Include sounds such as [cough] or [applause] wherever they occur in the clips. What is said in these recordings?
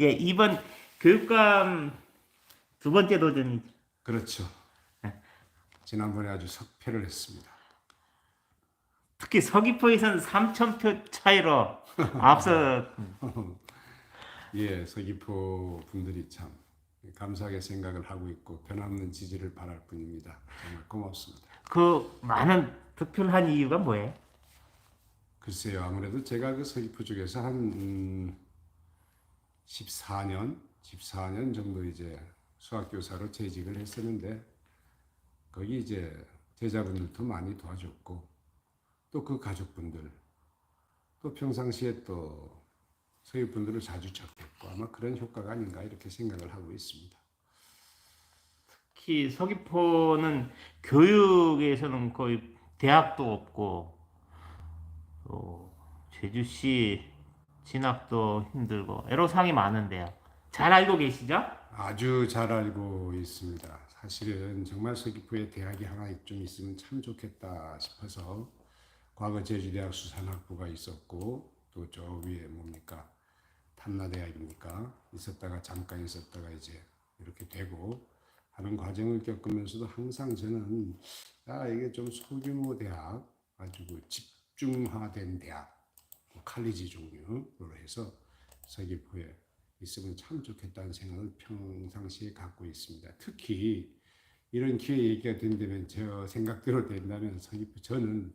예, 이번 교육감 두 번째 도전이죠. 그렇죠. 지난번에 아주 석패를 했습니다. 특히 서귀포에서는 3,000표 차이로 [laughs] 앞서 예, 서귀포 분들이 참 감사하게 생각을 하고 있고 변함없는 지지를 바랄 뿐입니다. 정말 고맙습니다. 그 많은 득표를 한 이유가 뭐예요? 글쎄요, 아무래도 제가 그 서귀포 쪽에서 한 음, 14년, 14년 정도 이제 수학교사로 재직을 했었는데 거기 이제 제자분들도 많이 도와줬고 또 그 가족분들 또 평상시에 또 서귀분들을 자주 접했고 아마 그런 효과가 아닌가 이렇게 생각을 하고 있습니다. 특히 서귀포는 교육에서는 거의 대학도 없고 또 제주시 진학도 힘들고 애로사항이 많은데요. 잘 알고 계시죠? 아주 잘 알고 있습니다. 사실은 정말 서귀포에 대학이 하나 좀 있으면 참 좋겠다 싶어서 과거 제주대학 수산학부가 있었고 또 저 위에 뭡니까 탐나대학입니까 있었다가 잠깐 있었다가 이제 이렇게 되고 하는 과정을 겪으면서도 항상 저는 아 이게 좀 소규모 대학 아주 그 집중화된 대학 뭐 칼리지 종류로 해서 서귀포에 있으면 참 좋겠다는 생각을 평상시에 갖고 있습니다. 특히 이런 기회 얘기가 된다면 저 생각대로 된다면 서귀포 저는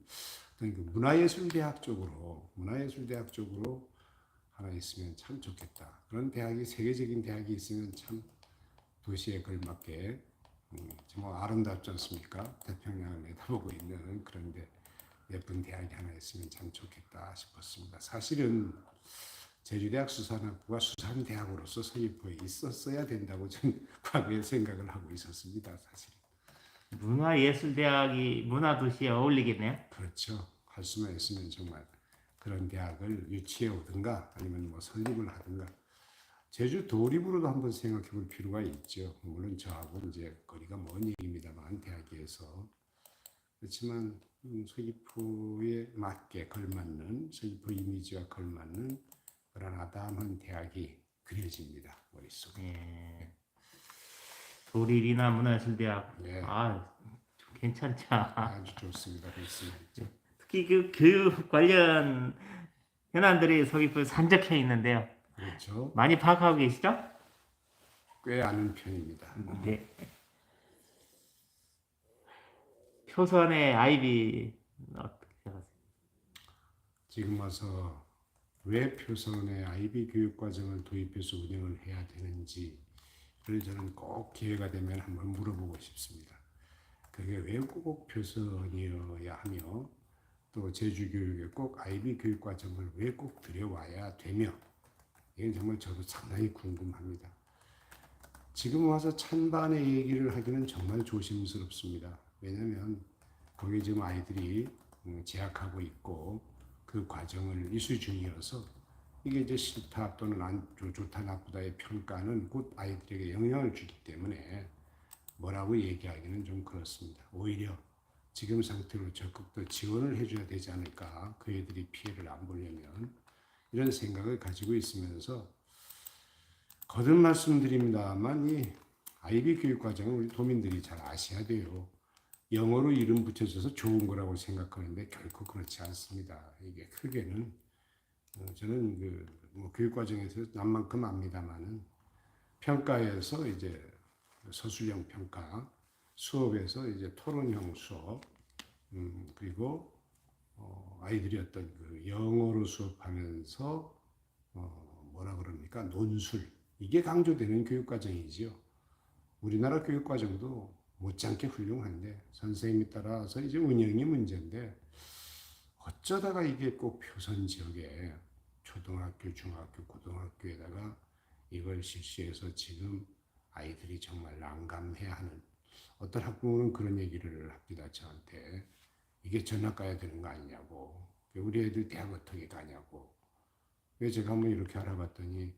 어떤 그 문화예술대학 쪽으로 문화예술대학 쪽으로 하나 있으면 참 좋겠다. 그런 대학이 세계적인 대학이 있으면 참 도시에 걸맞게 음, 정말 아름답지 않습니까? 태평양을 내다보고 있는 그런데 예쁜 대학이 하나 있으면 참 좋겠다 싶었습니다. 사실은 제주대학 수산학부가 수산대학으로서 서귀포에 있었어야 된다고 저는 [laughs] 과거에 생각을 하고 있었습니다. 사실 문화예술대학이 문화도시에 어울리겠네요. 그렇죠. 할 수만 있으면 정말 그런 대학을 유치해 오든가 아니면 뭐 설립을 하든가 제주 도립으로도 한번 생각해 볼 필요가 있죠. 물론 저하고 이제 거리가 먼 얘기입니다만 대학에서 그렇지만 음, 서귀포에 맞게 걸맞는 서귀포 이미지와 걸맞는 그런 아담한 대학이 그려집니다 머릿속에. 예. 도립이나 문화예술대학 네. 아 괜찮죠. 아주 좋습니다. 그렇습니다. 특히 그 교육 관련 현안들이 서귀포에 산적해 있는데요. 그렇죠. 많이 파악하고 계시죠? 꽤 아는 편입니다. 네. 표선의 아이비 어떻게? 지금 와서 왜 표선의 아이비 교육 과정을 도입해서 운영을 해야 되는지 를 저는 꼭 기회가 되면 한번 물어보고 싶습니다. 그게 왜 꼭 표선이어야 하며 또 제주 교육에 꼭 아이비 교육 과정을 왜 꼭 들여와야 되며 이건 정말 저도 상당히 궁금합니다. 지금 와서 찬반의 얘기를 하기는 정말 조심스럽습니다. 왜냐하면 거기 지금 아이들이 음, 재학하고 있고 그 과정을 이수 중이어서 이게 이제 싫다 또는 안 좋- 좋다 나쁘다의 평가는 곧 아이들에게 영향을 주기 때문에 뭐라고 얘기하기는 좀 그렇습니다. 오히려 지금 상태로 적극 더 지원을 해줘야 되지 않을까 그 애들이 피해를 안 보려면 이런 생각을 가지고 있으면서 거듭 말씀드립니다만 이 아이비 교육 과정은 우리 도민들이 잘 아셔야 돼요. 영어로 이름 붙여줘서 좋은 거라고 생각하는데 결코 그렇지 않습니다. 이게 크게는 어, 저는 그 뭐 교육 과정에서 남만큼 압니다만은 평가에서 이제 서술형 평가, 수업에서 이제 토론형 수업, 음, 그리고 어, 아이들이 어떤 그 영어로 수업하면서 어, 뭐라 그럽니까 논술 이게 강조되는 교육 과정이지요. 우리나라 교육 과정도 못지않게 훌륭한데 선생님에 따라서 이제 운영이 문제인데 어쩌다가 이게 꼭 표선 지역에 초등학교, 중학교, 고등학교에다가 이걸 실시해서 지금 아이들이 정말 난감해야 하는 어떤 학부모는 그런 얘기를 합니다 저한테. 이게 전학 가야 되는 거 아니냐고. 우리 애들 대학 어떻게 가냐고. 왜 제가 한번 이렇게 알아봤더니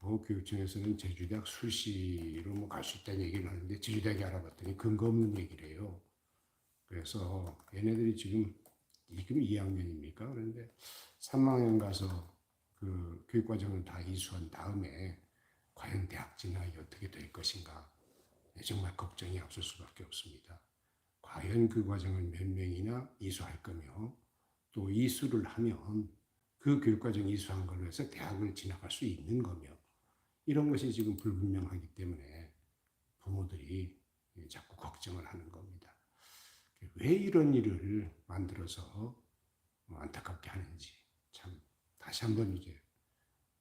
뭐 교육청에서는 제주대학 수시로 뭐 갈 수 있다는 얘기를 하는데 제주대학에 알아봤더니 근거 없는 얘기래요. 그래서 얘네들이 지금 지금 2학년입니까? 그런데 3학년 가서 그 교육과정을 다 이수한 다음에 과연 대학 진학이 어떻게 될 것인가 네, 정말 걱정이 앞설 수밖에 없습니다. 과연 그 과정을 몇 명이나 이수할 거며 또 이수를 하면 그 교육과정 이수한 걸로 해서 대학을 진학할 수 있는 거며 이런 것이 지금 불분명하기 때문에 부모들이 자꾸 걱정을 하는 겁니다. 왜 이런 일을 만들어서 안타깝게 하는지 참 다시 한번 이제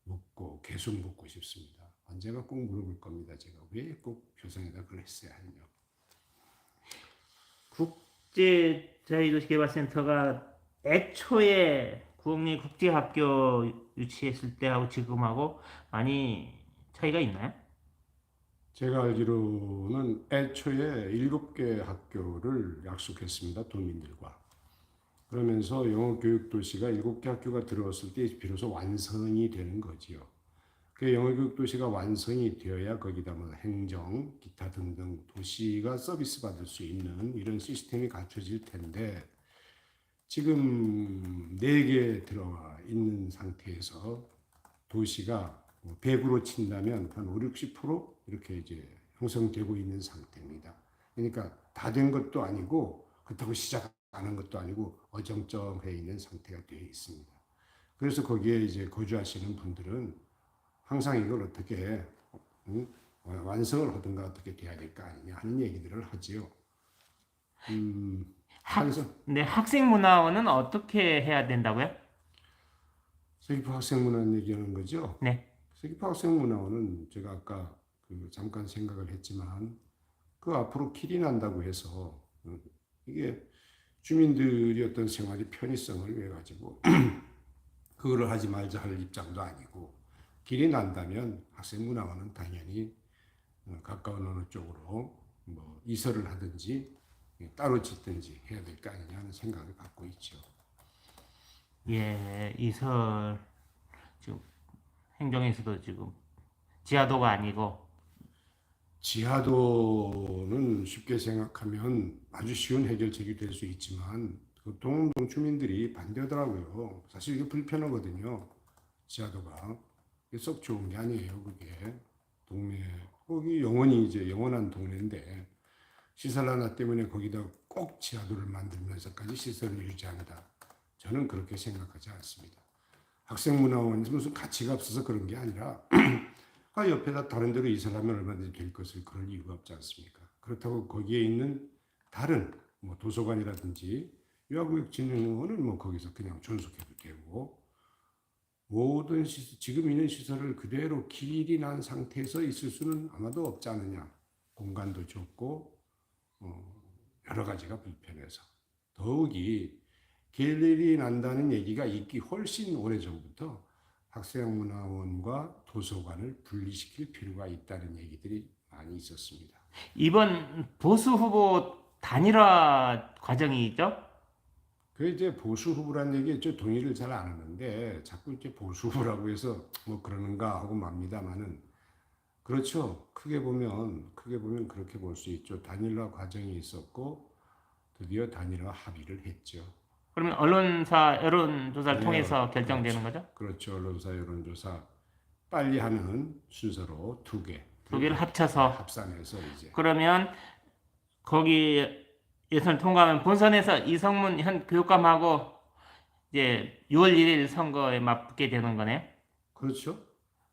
묻고 계속 묻고 싶습니다. 언제가 꼭 물어볼 겁니다. 제가 왜꼭 교성에다 그걸 했어야 하냐. 국제 자유도시개발센터가 애초에 구흥리 국제학교 유치했을 때하고 지금하고 많이 차이가 있나요? 제가 알기로는 애초에 일곱 개 학교를 약속했습니다. 도민들과. 그러면서 영어 교육 도시가 일곱 개 학교가 들어왔을 때 비로소 완성이 되는 거지요. 그 영어 교육 도시가 완성이 되어야 거기다 뭐 행정, 기타 등등 도시가 서비스 받을 수 있는 이런 시스템이 갖춰질 텐데 지금 네 개 들어와 있는 상태에서 도시가 뭐 100으로 친다면 한 5, 60% 이렇게 이제 형성되고 있는 상태입니다. 그러니까 다 된 것도 아니고 그렇다고 시작하는 것도 아니고 어정쩡해 있는 상태가 되어 있습니다. 그래서 거기에 이제 거주하시는 분들은 항상 이걸 어떻게 음, 완성을 하든가 어떻게 돼야 될 거 아니냐 하는 얘기들을 하지요. 음, 학. 네, 학생 문화원은 어떻게 해야 된다고요? 세기파 학생 문화원 얘기하는 거죠. 네. 세기파 학생 문화원은 제가 아까 그 잠깐 생각을 했지만 그 앞으로 길이 난다고 해서 음, 이게 주민들이 어떤 생활의 편의성을 위해 가지고 [clears throat] 그거를 하지 말자 할 입장도 아니고 길이 난다면 학생 문화원은 당연히 어, 가까운 어느 쪽으로 뭐 이설을 하든지 따로 짓든지 해야 될 거 아니냐 하는 생각을 갖고 있죠. 예, 이설 지금 행정에서도 지금 지하도가 아니고 지하도는 쉽게 생각하면 아주 쉬운 해결책이 될 수 있지만 그 동동 주민들이 반대하더라고요. 사실 이게 불편하거든요. 지하도가 이게 썩 좋은 게 아니에요. 그게 동네 거기 영원히 이제 영원한 동네인데 시설 하나 때문에 거기다 꼭 지하도를 만들면서까지 시설을 유지한다. 저는 그렇게 생각하지 않습니다. 학생문화원 무슨 가치가 없어서 그런 게 아니라 [clears throat] 아, 옆에다 다른 데로 이사하면 얼마든지 될 것을 그럴 이유가 없지 않습니까? 그렇다고 거기에 있는 다른 뭐 도서관이라든지 유아교육진흥원은 뭐 거기서 그냥 존속해도 되고 모든 시, 지금 있는 시설을 그대로 길이 난 상태에서 있을 수는 아마도 없지 않느냐. 공간도 좁고 어, 여러 가지가 불편해서 더욱이 길이 난다는 얘기가 있기 훨씬 오래 전부터 학생 문화원과 도서관을 분리시킬 필요가 있다는 얘기들이 많이 있었습니다. 이번 보수 후보 단일화 과정이죠? 그 이제 보수 후보란 얘기에 저 동의를 잘 안 하는데 자꾸 이제 보수 후보라고 해서 뭐 그러는가 하고 맙니다만은 그렇죠. 크게 보면 크게 보면 그렇게 볼 수 있죠. 단일화 과정이 있었고 드디어 단일화 합의를 했죠. 그러면 언론사 여론조사를 네, 통해서 결정되는 거죠? 그렇죠. 언론사 여론조사 빨리 하는 순서로 두 개. 두 개를 합쳐서 합산해서 이제 그러면 거기 예선 통과하면 본선에서 이성문 현 교육감하고 이제 6월 1일 선거에 맞붙게 되는 거네요. 그렇죠.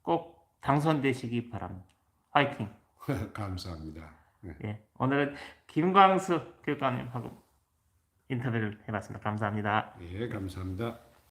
꼭 당선되시기 바랍니다. 화이팅. [laughs] 감사합니다. 네. 예, 오늘은 김광수 교육감님하고 인터뷰를 해봤습니다. 감사합니다. 예, 감사합니다.